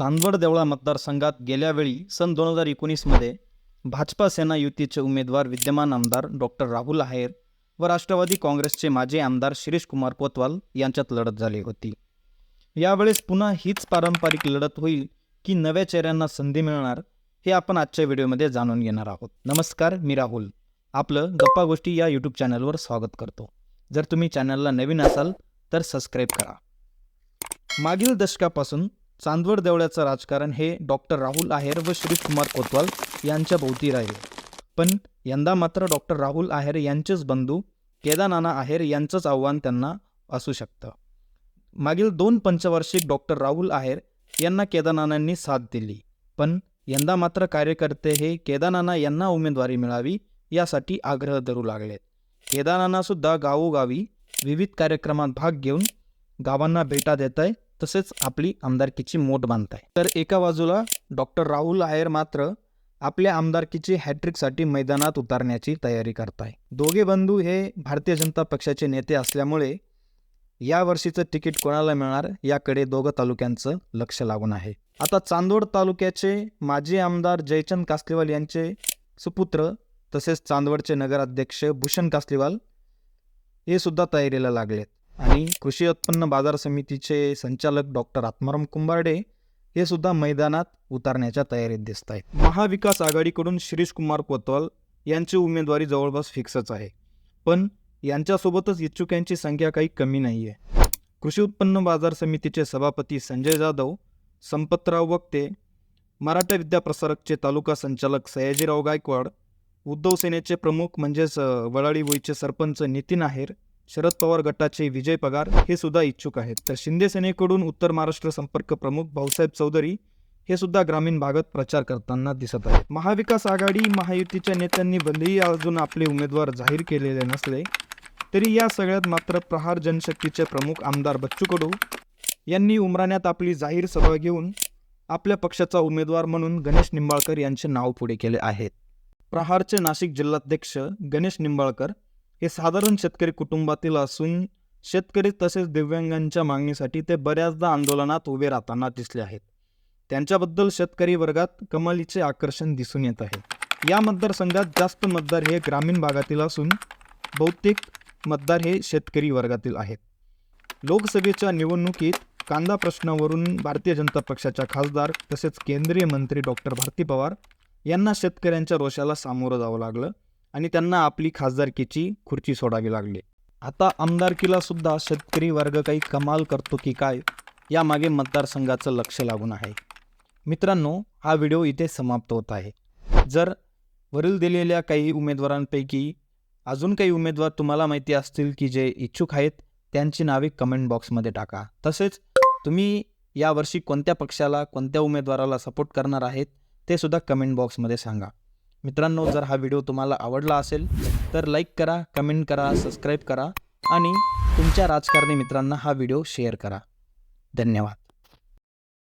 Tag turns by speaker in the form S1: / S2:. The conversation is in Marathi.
S1: चांदवड देवळा मतदारसंघात गेल्यावेळी सन दोन हजार एकोणीसमध्ये भाजपा सेना युतीचे उमेदवार विद्यमान आमदार डॉक्टर राहुल आहेर व राष्ट्रवादी काँग्रेसचे माजी आमदार शिरीष कुमार कोतवाल यांच्यात लढत झाली होती. यावेळेस पुन्हा हीच पारंपरिक लढत होईल की नव्या चेहऱ्यांना संधी मिळणार हे आपण आजच्या व्हिडिओमध्ये जाणून घेणार आहोत. नमस्कार मी राहुल. आपलं गप्पा गोष्टी या यूट्यूब चॅनलवर स्वागत करतो. जर तुम्ही चॅनलला नवीन असाल तर सबस्क्राईब करा. मागील दशकापासून चांदवड देवळ्याचं राजकारण हे डॉक्टर राहुल आहेर व श्रीकुमार कोतवाल यांच्या भोवती राहिले. पण यंदा मात्र डॉक्टर राहुल आहेर यांचेच बंधू केदारनाना आहेर यांचंच आव्हान त्यांना असू शकतं. मागील दोन पंचवार्षिक डॉक्टर राहुल आहेर यांना केदारनानांनी साथ दिली. पण यंदा मात्र कार्यकर्ते हे केदारनाना यांना उमेदवारी मिळावी यासाठी आग्रह धरू लागलेत. केदारनानासुद्धा गावोगावी विविध कार्यक्रमात भाग घेऊन गावांना भेटा देत आहे तसेच आपली आमदारकीची मोठ बांधत आहे तर एका बाजूला डॉक्टर राहुल आयर मात्र आपल्या आमदारकीची हॅट्रिकसाठी मैदानात उतारण्याची तयारी करताय. दोघे बंधू हे भारतीय जनता पक्षाचे नेते असल्यामुळे या वर्षीचं तिकीट कोणाला मिळणार याकडे दोघं तालुक्यांचं लक्ष लागून आहे. आता चांदोड तालुक्याचे माजी आमदार जयचंद कासलेवाल यांचे सुपुत्र तसेच चांदवडचे नगराध्यक्ष भूषण कासलेवाल हे सुद्धा तयारीला लागलेत. आणि कृषी उत्पन्न बाजार समितीचे संचालक डॉक्टर आत्माराम कुंभार्डे हे सुद्धा मैदानात उतारण्याच्या तयारीत दिसत आहेत. महाविकास आघाडीकडून शिरीष कुमार कोतवाल यांची उमेदवारी जवळपास फिक्सच आहे. पण यांच्यासोबतच इच्छुकांची संख्या काही कमी नाही आहे कृषी उत्पन्न बाजार समितीचे सभापती संजय जाधव संपतराव वक्ते मराठा विद्याप्रसारकचे तालुका संचालक सयाजीराव गायकवाड उद्धव सेनेचे प्रमुख म्हणजेच वडाळी वोईचे सरपंच नितीन आहेर शरद पवार गटाचे विजय पगार हे सुद्धा इच्छुक आहेत. तर शिंदे सेनेकडून उत्तर महाराष्ट्र संपर्क प्रमुख भाऊसाहेब चौधरी हे सुद्धा ग्रामीण भागात प्रचार करताना दिसत आहेत. महाविकास आघाडी महायुतीच्या नेत्यांनी भलेही अजून आपले उमेदवार जाहीर केलेले नसले तरी या सगळ्यात मात्र प्रहार जनशक्तीचे प्रमुख आमदार बच्चू कडू यांनी उमराण्यात आपली जाहीर सभा घेऊन आपल्या पक्षाचा उमेदवार म्हणून गणेश निंबाळकर यांचे नाव पुढे केले आहेत. प्रहारचे नाशिक जिल्हाध्यक्ष गणेश निंबाळकर हे साधारण शेतकरी कुटुंबातील असून शेतकरी तसेच दिव्यांगांच्या मागणीसाठी ते बऱ्याचदा आंदोलनात उभे राहताना दिसले आहेत. त्यांच्याबद्दल शेतकरी वर्गात कमालीचे आकर्षण दिसून येत आहे. या मतदारसंघात जास्त मतदार हे ग्रामीण भागातील असून बहुतेक मतदार हे शेतकरी वर्गातील आहेत. लोकसभेच्या निवडणुकीत कांदा प्रश्नावरून भारतीय जनता पक्षाच्या खासदार तसेच केंद्रीय मंत्री डॉक्टर भारती पवार यांना शेतकऱ्यांच्या रोषाला सामोरं जावं लागलं. आणि त्यांना आपली खासदारकीची खुर्ची सोडावी लागली. आता आमदारकीला सुद्धा शेतकरी वर्ग काही कमाल करतो की काय यामागे मतदारसंघाचं लक्ष लागून आहे. मित्रांनो हा व्हिडिओ इथे समाप्त होत आहे. जर वरील दिलेल्या काही उमेदवारांपैकी अजून काही उमेदवार तुम्हाला माहिती असतील की जे इच्छुक आहेत त्यांची नावे कमेंट बॉक्समध्ये टाका. तसेच तुम्ही यावर्षी कोणत्या पक्षाला कोणत्या उमेदवाराला सपोर्ट करणार आहेत ते सुद्धा कमेंट बॉक्समध्ये सांगा. मित्रांनो जर हा व्हिडिओ तुम्हाला आवडला असेल तर लाईक करा कमेंट करा सबस्क्राईब करा आणि तुमच्या राजकारणी मित्रांना हा व्हिडिओ शेअर करा. धन्यवाद.